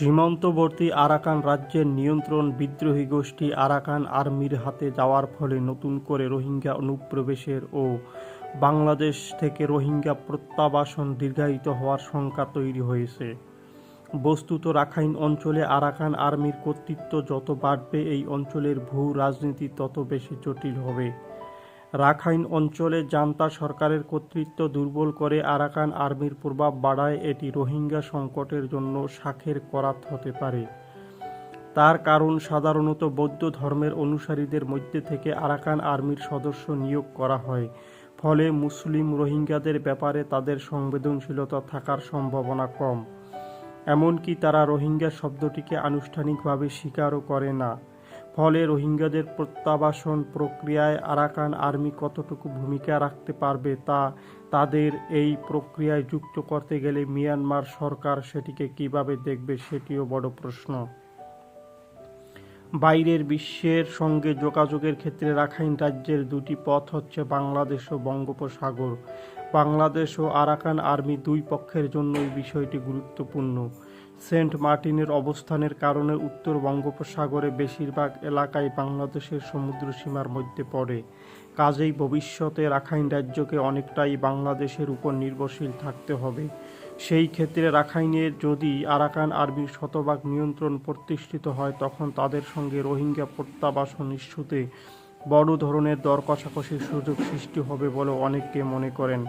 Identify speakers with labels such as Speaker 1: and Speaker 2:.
Speaker 1: সীমান্তবর্তী আরাকান রাজ্যের নিয়ন্ত্রণ বিদ্রোহী গোষ্ঠী আরাকান আর্মির হাতে যাওয়ার ফলে নতুন করে রোহিঙ্গা অনুপ্রবেশের ও বাংলাদেশ থেকে রোহিঙ্গা প্রত্যাবাসন দীর্ঘায়িত হওয়ার শঙ্কা তৈরি হয়েছে। বস্তুত রাখাইন অঞ্চলে আরাকান আর্মির কর্তৃত্ব যত বাড়বে এই অঞ্চলের ভূ রাজনীতি তত বেশি জটিল হবে। রাখাইন অঞ্চলে জান্তা সরকারের কর্তৃত্ব দুর্বল করে আরাকান আর্মির প্রভাব বাড়ায়, এটি রোহিঙ্গা সংকটের জন্য শাখের করাত হতে পারে। তার কারণ সাধারণত বৌদ্ধ ধর্মের অনুসারীদের মধ্যে থেকে আরাকান আর্মির সদস্য নিয়োগ করা হয়। ফলে মুসলিম রোহিঙ্গাদের ব্যাপারে তাদের সংবেদনশীলতা থাকার সম্ভাবনা কম। এমনকি তারা রোহিঙ্গা শব্দটিকে আনুষ্ঠানিকভাবে স্বীকারও করে না। ফলে রোহিঙ্গাদের প্রত্যাবাসন প্রক্রিয়ায় আরাকান আর্মি কতটুকু ভূমিকা রাখতে পারবে তা তাদের এই প্রক্রিয়ায় যুক্ত করতে গেলে মিয়ানমার সরকার সেটিকে কীভাবে দেখবে সেটিও বড় প্রশ্ন। বাইরের বিশ্বের সঙ্গে যোগাযোগের ক্ষেত্রে রাখাইন রাজ্যের দুটি পথ হচ্ছে বাংলাদেশ ও বঙ্গোপসাগর। বাংলাদেশ ও আরাকান আর্মি দুই পক্ষের জন্য এই বিষয়টি গুরুত্বপূর্ণ। সেন্ট মার্টিনের অবস্থানের কারণে উত্তর বঙ্গোপসাগরে বেশিরভাগ এলাকায় বাংলাদেশের সমুদ্র সীমার মধ্যে পড়ে। কাজেই ভবিষ্যতে রাখাইন রাজ্যকে অনেকটাই বাংলাদেশের উপর নির্ভরশীল থাকতে হবে। সেই ক্ষেত্রে রাখাইনের যদি আরাকান আর্মির শতভাগ নিয়ন্ত্রণ প্রতিষ্ঠিত হয়, তখন তাদের সঙ্গে রোহিঙ্গা প্রত্যাবাসন ইস্যুতে বড় ধরনের দর কষাকষির সুযোগ সৃষ্টি হবে বলে অনেকে মনে করেন।